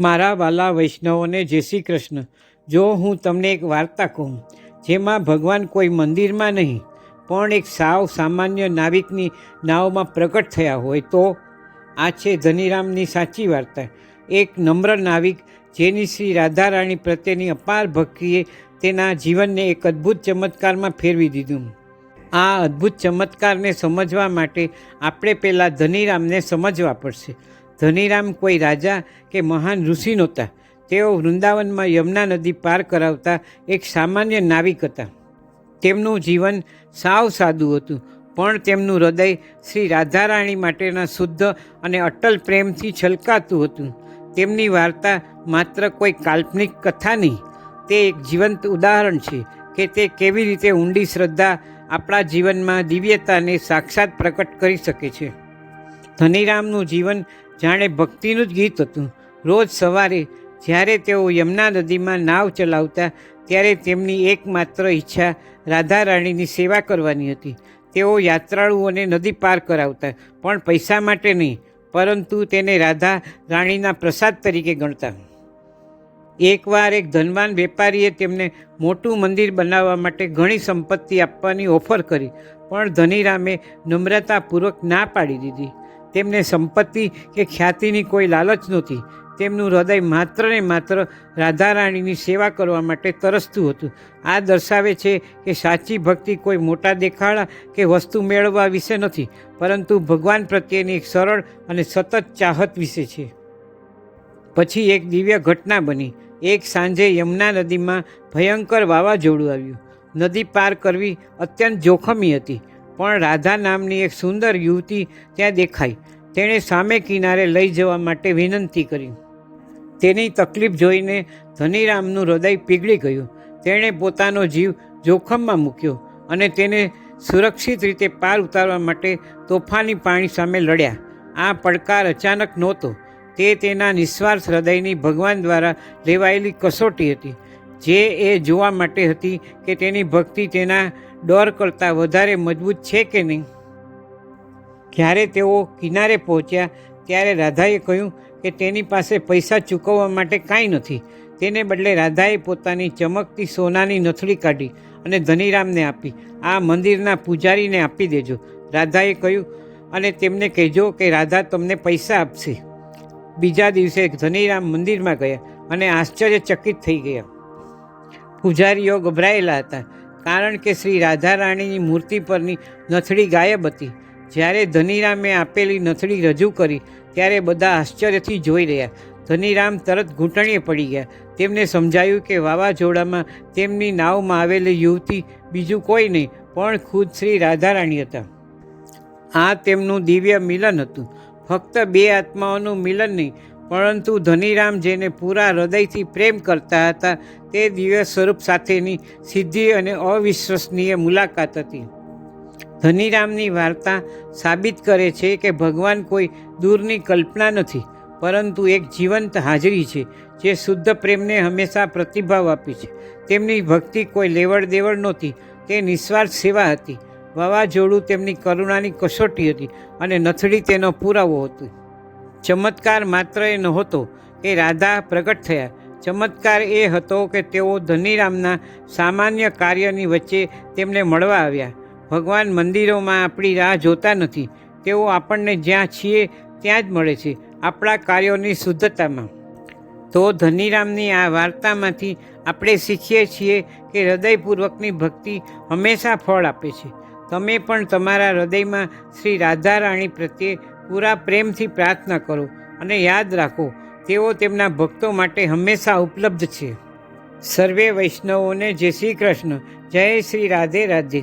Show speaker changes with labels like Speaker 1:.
Speaker 1: મારા વાલા વૈષ્ણવોને જય શ્રી કૃષ્ણ. જો હું તમને એક વાર્તા કહું, જેમાં ભગવાન કોઈ મંદિરમાં નહીં, પણ એક સાવ સામાન્ય નાવિકની નાવમાં પ્રગટ થયા હોય, તો આ છે ધનીરામની સાચી વાર્તા. એક નમ્ર નાવિક, જેની શ્રી રાધારાણી પ્રત્યેની અપાર ભક્તિએ તેના જીવનને એક અદ્ભુત ચમત્કારમાં ફેરવી દીધું. આ અદ્ભુત ચમત્કારને સમજવા માટે આપણે પહેલાં ધનીરામને સમજવા પડશે. ધનીરામ કોઈ રાજા કે મહાન ઋષિ નહોતા. તેઓ વૃંદાવનમાં યમુના નદી પાર કરાવતા એક સામાન્ય નાવિક હતા. તેમનું જીવન સાવ સાદું હતું, પણ તેમનું હૃદય શ્રી રાધારાણી માટેના શુદ્ધ અને અટલ પ્રેમથી છલકાતું હતું. તેમની વાર્તા માત્ર કોઈ કાલ્પનિક કથા નહીં, તે એક જીવંત ઉદાહરણ છે કે તે કેવી રીતે ઊંડી શ્રદ્ધા આપણા જીવનમાં દિવ્યતાને સાક્ષાત પ્રકટ કરી શકે છે. ધનીરામનું જીવન જાણે ભક્તિનું જ ગીત હતું. રોજ સવારે જ્યારે તેઓ યમુના નદીમાં નાવ ચલાવતા, ત્યારે તેમની એકમાત્ર ઈચ્છા રાધા રાણીની સેવા કરવાની હતી. તેઓ યાત્રાળુઓને નદી પાર કરાવતા, પણ પૈસા માટે નહીં, પરંતુ તેને રાધા રાણીના પ્રસાદ તરીકે ગણતા. એકવાર એક ધનવાન વેપારીએ તેમને મોટું મંદિર બનાવવા માટે ઘણી સંપત્તિ આપવાની ઓફર કરી, પણ ધનીરામે નમ્રતાપૂર્વક ના પાડી દીધી. તેમને સંપત્તિ કે ખ્યાતિની કોઈ લાલચ નહોતી. તેમનું હૃદય માત્ર ને માત્ર રાધારાણીની સેવા કરવા માટે તરસતું હતું. આ દર્શાવે છે કે સાચી ભક્તિ કોઈ મોટા દેખાડા કે વસ્તુ મેળવવા વિશે નથી, પરંતુ ભગવાન પ્રત્યેની એક સરળ અને સતત ચાહત વિશે છે. પછી એક દિવ્ય ઘટના બની. એક સાંજે યમુના નદીમાં ભયંકર વાવાઝોડું આવ્યું. નદી પાર કરવી અત્યંત જોખમી હતી. પણ રાધા નામની એક સુંદર યુવતી ત્યાં દેખાઈ. તેણે સામે કિનારે લઈ જવા માટે વિનંતી કરી. તેની તકલીફ જોઈને ધનીરામનું હૃદય પીગળી ગયું. તેણે પોતાનો જીવ જોખમમાં મૂક્યો અને તેને સુરક્ષિત રીતે પાર ઉતારવા માટે તોફાની પાણી સામે લડ્યા. આ પડકાર અચાનક નહોતો. તે તેના નિસ્વાર્થ હૃદયની ભગવાન દ્વારા લેવાયેલી કસોટી હતી. જે એ જોવા માટે હતી કે તેની ભક્તિ તેના ડર કરતાં વધારે મજબૂત છે કે નહીં? જ્યારે તેઓ કિનારે પહોંચ્યા, ત્યારે રાધાએ કહ્યું કે તેની પાસે પૈસા ચૂકવવા માટે કાંઈ નથી. તેને બદલે રાધાએ પોતાની ચમકતી સોનાની નથળી કાઢી અને ધનીરામને આપી. આ મંદિરના પૂજારીને આપી દેજો. રાધાએ કહ્યું, અને તેમને કહેજો કે રાધા તમને પૈસા આપશે. બીજા દિવસે ધનીરામ મંદિરમાં ગયા અને આશ્ચર્યચકિત થઈ ગયા. પૂજારીઓ ગભરાયેલા હતા, કારણ કે શ્રી રાધારાણીની મૂર્તિ પરની નથડી ગાયબ હતી. જ્યારે ધનીરામે આપેલી નથડી રજૂ કરી, ત્યારે બધા આશ્ચર્યથી જોઈ રહ્યા. ધનીરામ તરત ઘૂંટણીએ પડી ગયા. તેમને સમજાયું કે વાવાઝોડામાં તેમની નાવમાં આવેલી યુવતી બીજું કોઈ નહીં, પણ ખુદ શ્રી રાધારાણી હતા. આ તેમનું દિવ્ય મિલન હતું. ફક્ત બે આત્માઓનું મિલન નહીં પરંતુ ધનીરામ જેને પૂરા હૃદયથી પ્રેમ કરતા હતા, તે દિવ્ય સ્વરૂપ સાથેની સિદ્ધિ અને અવિશ્વસનીય મુલાકાત હતી. ધનીરામની વાર્તા સાબિત કરે છે કે ભગવાન કોઈ દૂરની કલ્પના નથી, પરંતુ એક જીવંત હાજરી છે, જે શુદ્ધ પ્રેમને હંમેશા પ્રતિભાવ આપી છે. તેમની ભક્તિ કોઈ લેવડ દેવડ નહોતી, તે નિસ્વાર્થ સેવા હતી. વાવાઝોડું તેમની કરુણાની કસોટી હતી અને નથડી તેનો પુરાવો હતો. ચમત્કાર માત્ર એ નહોતો કે રાધા પ્રગટ થયા. ચમત્કાર એ હતો કે તેઓ ધનીરામના સામાન્ય કાર્યની વચ્ચે તેમને મળવા આવ્યા. ભગવાન મંદિરોમાં આપણી રાહ જોતા નથી. તેઓ આપણને જ્યાં છીએ ત્યાં જ મળે છે, આપણા કાર્યોની શુદ્ધતામાં. તો ધનીરામની આ વાર્તામાંથી આપણે શીખીએ છીએ કે હૃદયપૂર્વકની ભક્તિ હંમેશા ફળ આપે છે. તમે પણ તમારા હૃદયમાં શ્રી રાધા રાણી પ્રત્યે પૂરા પ્રેમથી પ્રાર્થના કરો અને યાદ રાખો, તેઓ તેમના ભક્તો માટે હંમેશા ઉપલબ્ધ છે. સર્વે વૈષ્ણવોને જય શ્રી કૃષ્ણ. જય શ્રી રાધે રાધે.